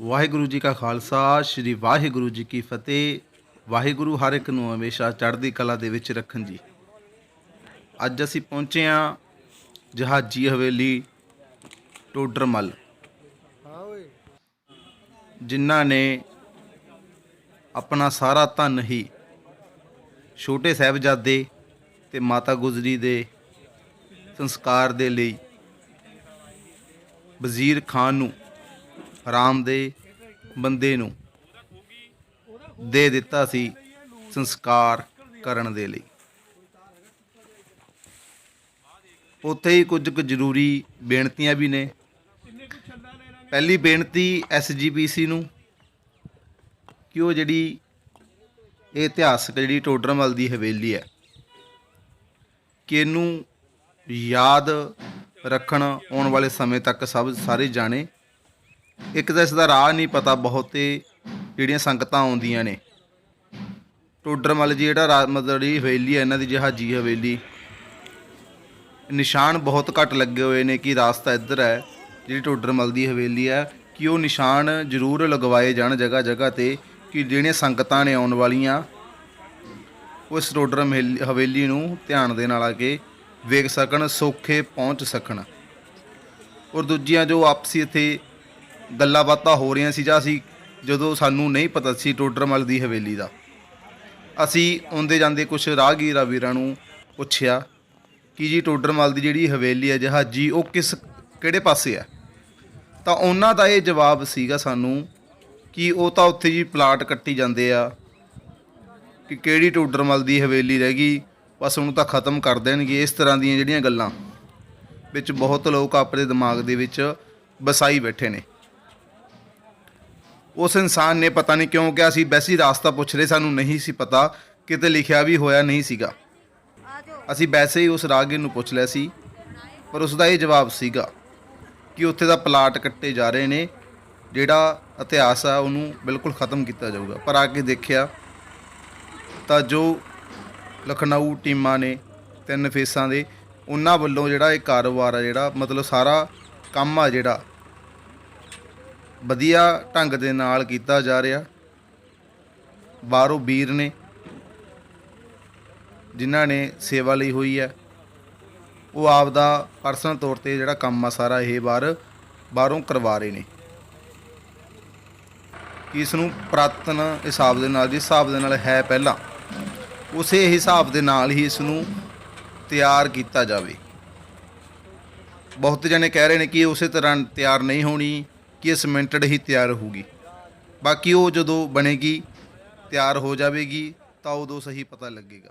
ਵਾਹਿਗੁਰੂ ਜੀ ਕਾ ਖਾਲਸਾ ਸ੍ਰੀ ਵਾਹਿਗੁਰੂ ਜੀ ਕੀ ਫਤਿਹ। ਵਾਹਿਗੁਰੂ ਹਰ ਇੱਕ ਨੂੰ ਹਮੇਸ਼ਾ ਚੜ੍ਹਦੀ ਕਲਾ ਦੇ ਵਿੱਚ ਰੱਖਣ ਜੀ। ਅੱਜ ਅਸੀਂ ਪਹੁੰਚੇ ਹਾਂ ਜਹਾਜੀ ਹਵੇਲੀ ਟੋਡਰਮਲ ਜਿਨ੍ਹਾਂ ਨੇ ਆਪਣਾ ਸਾਰਾ ਧਨ ਹੀ ਛੋਟੇ ਸਾਹਿਬਜ਼ਾਦੇ ਤੇ ਮਾਤਾ ਗੁਜਰੀ ਦੇ ਸੰਸਕਾਰ ਦੇ ਲਈ ਵਜ਼ੀਰ ਖਾਨ ਨੂੰ ਹਰਾਮ ਦੇ ਬੰਦੇ ਨੂੰ ਦੇ ਦਿੱਤਾ ਸੀ ਸੰਸਕਾਰ ਕਰਨ ਦੇ ਲਈ। ਉੱਥੇ ਹੀ ਕੁਝ ਕੁ ਜ਼ਰੂਰੀ ਬੇਨਤੀਆਂ ਵੀ ਨੇ। ਪਹਿਲੀ ਬੇਨਤੀ ਐਸਜੀਪੀਸੀ ਨੂੰ ਕਿ ਉਹ ਜਿਹੜੀ ਇਹ ਇਤਿਹਾਸਕ ਜਿਹੜੀ ਟੋਡਰਮਲ ਦੀ ਹਵੇਲੀ ਹੈ, ਕਿ ਇਹਨੂੰ ਯਾਦ ਰੱਖਣ ਆਉਣ ਵਾਲੇ ਸਮੇਂ ਤੱਕ ਸਭ ਸਾਰੇ ਜਾਣੇ ਇੱਕ ਤਾਂ ਇਸ ਦਾ ਰਾਹ ਨਹੀਂ ਪਤਾ ਬਹੁਤੇ ਜਿਹੜੀਆਂ ਸੰਗਤਾਂ ਆਉਂਦੀਆਂ ਨੇ। ਟੋਡਰਮਲ ਜੀ ਜਿਹੜਾ ਰਾ- ਮਤਲਬ ਜਿਹੜੀ ਹਵੇਲੀ ਹੈ, ਇਹਨਾਂ ਦੀ ਜਹਾਜੀ ਹਵੇਲੀ, ਨਿਸ਼ਾਨ ਬਹੁਤ ਘੱਟ ਲੱਗੇ ਹੋਏ ਨੇ ਕਿ ਰਾਸਤਾ ਇੱਧਰ ਹੈ, ਜਿਹੜੀ ਟੋਡਰਮਲ ਦੀ ਹਵੇਲੀ ਹੈ, ਕਿ ਉਹ ਨਿਸ਼ਾਨ ਜ਼ਰੂਰ ਲਗਵਾਏ ਜਾਣ ਜਗ੍ਹਾ ਜਗ੍ਹਾ ਤੇ, ਕਿ ਜਿਹੜੀਆਂ ਸੰਗਤਾਂ ਨੇ ਆਉਣ ਵਾਲੀਆਂ, ਉਹ ਇਸ ਟੋਡਰ ਮਹੇਲ- ਹਵੇਲੀ ਨੂੰ ਧਿਆਨ ਦੇ ਨਾਲ ਆ ਕੇ ਵੇਖ ਸਕਣ, ਸੌਖੇ ਪਹੁੰਚ ਸਕਣ। ਔਰ ਦੂਜੀਆਂ ਜੋ ਆਪਸੀ ਇੱਥੇ ਗੱਲਾਂ ਬਾਤਾਂ ਹੋ ਰਹੀਆਂ ਸੀ ਜਾਂ ਅਸੀਂ ਜਦੋਂ ਸਾਨੂੰ ਨਹੀਂ ਪਤਾ ਸੀ ਟੋਡਰਮਲ ਦੀ ਹਵੇਲੀ ਦਾ, ਅਸੀਂ ਆਉਂਦੇ ਜਾਂਦੇ ਕੁਝ ਰਾਹਗੀਰਾਂ ਵੀਰਾਂ ਨੂੰ ਪੁੱਛਿਆ ਕਿ ਜੀ ਟੋਡਰਮਲ ਦੀ ਜਿਹੜੀ ਹਵੇਲੀ ਹੈ ਜਹਾਜੀ, ਉਹ ਕਿਸ ਕਿਹੜੇ ਪਾਸੇ ਆ? ਤਾਂ ਉਹਨਾਂ ਦਾ ਇਹ ਜਵਾਬ ਸੀਗਾ ਸਾਨੂੰ ਕਿ ਉਹ ਤਾਂ ਉੱਥੇ ਜੀ ਪਲਾਟ ਕੱਟੀ ਜਾਂਦੇ ਆ, ਕਿ ਕਿਹੜੀ ਟੋਡਰਮਲ ਦੀ ਹਵੇਲੀ ਰਹਿ ਗਈ, ਬਸ ਉਹਨੂੰ ਤਾਂ ਖਤਮ ਕਰ ਦੇਣਗੇ, ਇਸ ਤਰ੍ਹਾਂ ਦੀਆਂ ਜਿਹੜੀਆਂ ਗੱਲਾਂ ਵਿੱਚ ਬਹੁਤ ਲੋਕ ਆਪਣੇ ਦਿਮਾਗ ਦੇ ਵਿੱਚ ਵਸਾਈ ਬੈਠੇ ਨੇ। ਉਸ ਇਨਸਾਨ ਨੇ ਪਤਾ ਨਹੀਂ ਕਿਉਂ ਕਿਹਾ ਸੀ ਵੈਸੀ ਰਾਸਤਾ ਪੁੱਛ ਰਹੇ, ਸਾਨੂੰ ਨਹੀਂ ਸੀ ਪਤਾ, ਕਿਤੇ ਲਿਖਿਆ ਵੀ ਹੋਇਆ ਨਹੀਂ ਸੀਗਾ। ਅਸੀਂ ਵੈਸੇ ਹੀ ਉਸ ਰਾਹਗੀਰ ਨੂੰ ਪੁੱਛ ਲਿਆ ਸੀ, ਪਰ ਉਸ ਦਾ ਇਹ ਜਵਾਬ ਸੀਗਾ ਕਿ ਉੱਥੇ ਦਾ ਪਲਾਟ ਕੱਟੇ ਜਾ ਰਹੇ ਨੇ, ਜਿਹੜਾ ਇਤਿਹਾਸ ਆ, ਉਹਨੂੰ ਬਿਲਕੁਲ ਖਤਮ ਕੀਤਾ ਜਾਊਗਾ। ਪਰ ਆ ਕੇ ਦੇਖਿਆ, ਤਾਂ ਜੋ ਲਖਨਊ ਟੀਮਾਂ ਨੇ, ਤਿੰਨ ਫੇਸਾਂ ਦੇ, ਉਹਨਾਂ ਵੱਲੋਂ ਜਿਹੜਾ ਇਹ ਕਾਰੋਬਾਰ ਆ, ਜਿਹੜਾ ਮਤਲਬ ਸਾਰਾ ਕੰਮ ਆ ਜਿਹੜਾ ਵਧੀਆ ਢੰਗ ਦੇ ਨਾਲ ਕੀਤਾ ਜਾ ਰਿਹਾ। ਬਾਹਰੋਂ ਵੀਰ ਨੇ, ਜਿਨ੍ਹਾਂ ਨੇ ਸੇਵਾ ਲਈ ਹੋਈ ਹੈ, ਉਹ ਆਪ ਦਾ ਪਰਸਨਲ ਤੌਰ ਤੇ ਜਿਹੜਾ ਕੰਮ ਆ ਸਾਰਾ ਇਹ ਵਾਰ ਬਾਹਰੋਂ ਕਰਵਾ ਰਹੇ ਨੇ। ਕਿ ਇਸ ਨੂੰ ਪ੍ਰਾਤਨ ਹਿਸਾਬ ਦੇ ਨਾਲ, ਜਿਸ ਹਿਸਾਬ ਦੇ ਨਾਲ ਹੈ ਪਹਿਲਾਂ, ਉਸੇ ਹਿਸਾਬ ਦੇ ਨਾਲ ਹੀ ਇਸ ਨੂੰ ਤਿਆਰ ਕੀਤਾ ਜਾਵੇ। ਬਹੁਤ ਜਣੇ ਕਹਿ ਰਹੇ ਨੇ ਕਿ ਉਸੇ ਤਰ੍ਹਾਂ ਤਿਆਰ ਨਹੀਂ ਹੋਣੀ। ਕਿ ਇਹ ਸਿਮੈਂਟਡ ਹੀ ਤਿਆਰ ਹੋਊਗੀ। ਬਾਕੀ ਉਹ ਜਦੋਂ ਬਣੇਗੀ, ਤਿਆਰ ਹੋ ਜਾਵੇਗੀ, ਤਾਂ ਉਦੋਂ ਸਹੀ ਪਤਾ ਲੱਗੇਗਾ।